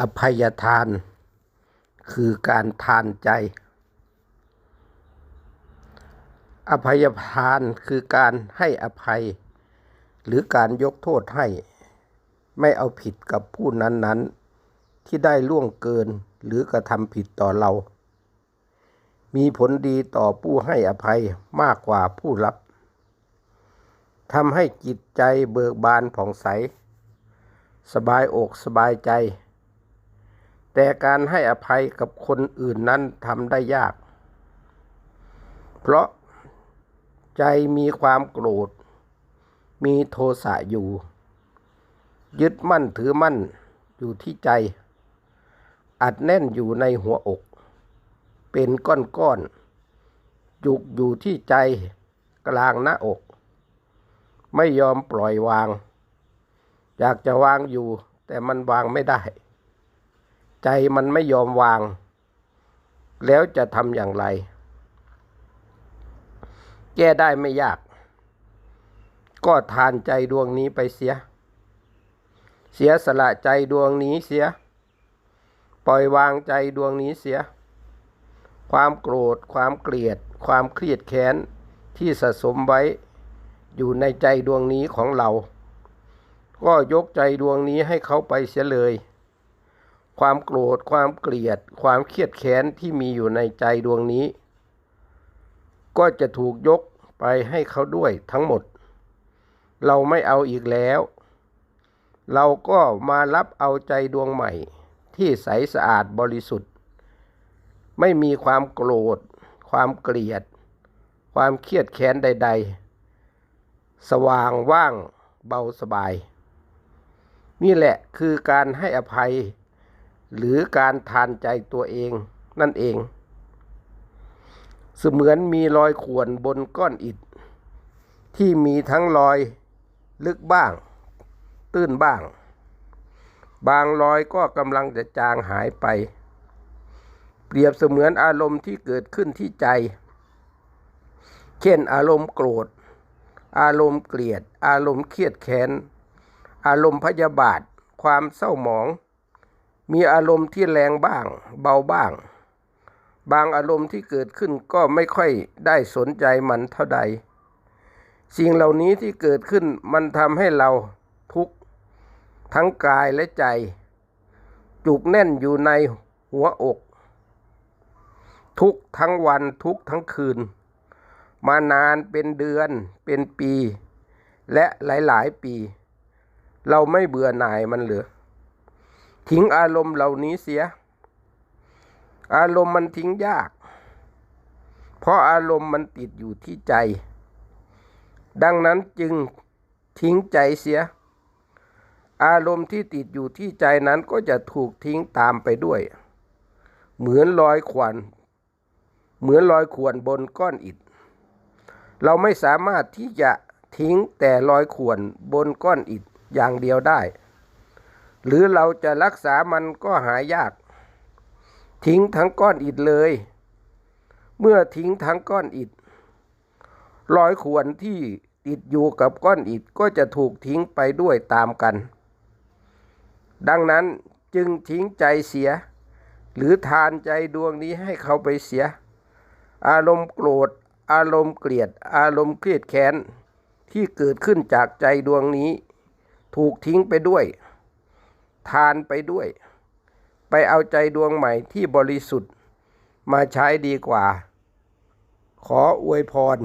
อภัยทาน คือการทานใจ อภัยทานคือการให้อภัย หรือการยกโทษให้ ไม่เอาผิดกับผู้นั้น ๆ ที่ได้ล่วงเกินหรือกระทำผิดต่อเรา มีผลดีต่อผู้ให้อภัยมากกว่าผู้รับทำให้จิตใจเบิกบานผ่องใส สบายอกสบายใจ แต่การให้อภัยกับคนอื่นนั้นทำได้ยาก เพราะใจมีความโกรธ มีโทสะอยู่ ยึดมั่นถือมั่นอยู่ที่ใจ อัดแน่นอยู่ในหัวอก เป็นก้อนๆจุกอยู่ที่ใจกลางหน้าอก ไม่ยอมปล่อยวาง อยากจะวางอยู่แต่มันวางไม่ได้ ใจมันไม่ยอมวาง แล้วจะทำอย่างไร แก้ได้ไม่ยาก ก็ทานใจดวงนี้ไปเสีย เสียสละใจดวงนี้เสีย ปล่อยวางใจดวงนี้เสีย ความโกรธ ความเกลียด ความเครียดแค้นที่สะสมไว้อยู่ในใจดวงนี้ของเรา ก็ยกใจดวงนี้ให้เขาไปเสียเลย ความโกรธ ความเกลียด ความเครียดแค้นที่มีอยู่ในใจดวงนี้ ก็จะถูกยกไปให้เขาด้วยทั้งหมด เราไม่เอาอีกแล้ว เราก็มารับเอาใจดวงใหม่ ที่ใสสะอาดบริสุทธิ์ ไม่มีความโกรธ ความเกลียด ความเครียดแค้นใด ๆ สว่างว่างเบาสบาย นี่แหละคือการให้อภัย หรือการทานใจตัวเองนั่นเอง เสมือนมีรอยข่วนบนก้อนอิฐ ที่มีทั้งรอยลึกบ้าง ตื้นบ้าง บางรอยก็กำลังจะจางหายไป เปรียบเสมือนอารมณ์ที่เกิดขึ้นที่ใจ เช่นอารมณ์โกรธ อารมณ์เกลียด อารมณ์เครียดแค้น อารมณ์พยาบาท ความเศร้าหมอง มีอารมณ์ที่แรงบ้าง เบาบ้าง บางอารมณ์ที่เกิดขึ้นก็ไม่ค่อยได้สนใจมันเท่าใด สิ่งเหล่านี้ที่เกิดขึ้นมันทำให้เราทุกข์ทั้งกายและใจ จุกแน่นอยู่ในหัวอก ทุกทั้งวันทุกทั้งคืน มานานเป็นเดือนเป็นปี และหลาย ๆ ปี เราไม่เบื่อหน่ายมันเหลือ ทิ้งอารมณ์เหล่านี้เสีย อารมณ์มันทิ้งยาก เพราะอารมณ์มันติดอยู่ที่ใจ ดังนั้นจึงทิ้งใจเสีย อารมณ์ที่ติดอยู่ที่ใจนั้นก็จะถูกทิ้งตามไปด้วย เหมือนรอยขวานเหมือนรอยขวนบนก้อนอิฐ เราไม่สามารถที่จะทิ้งแต่รอยขวนบนก้อนอิฐอย่างเดียวได้ หรือเราจะรักษามันก็หายาก ทิ้งทั้งก้อนอิฐเลย เมื่อทิ้งทั้งก้อนอิฐรอยข่วนที่ติดอยู่กับก้อนอิฐก็จะถูกทิ้งไปด้วยตามกัน ดังนั้นจึงทิ้งใจเสีย หรือทานใจดวงนี้ให้เขาไปเสีย อารมณ์โกรธ อารมณ์เกลียด อารมณ์เครียดแค้นที่เกิดขึ้นจากใจดวงนี้ ถูกทิ้งไปด้วย ทานไปด้วย ไปเอาใจดวงใหม่ที่บริสุทธิ์มาใช้ดีกว่า ขออวยพร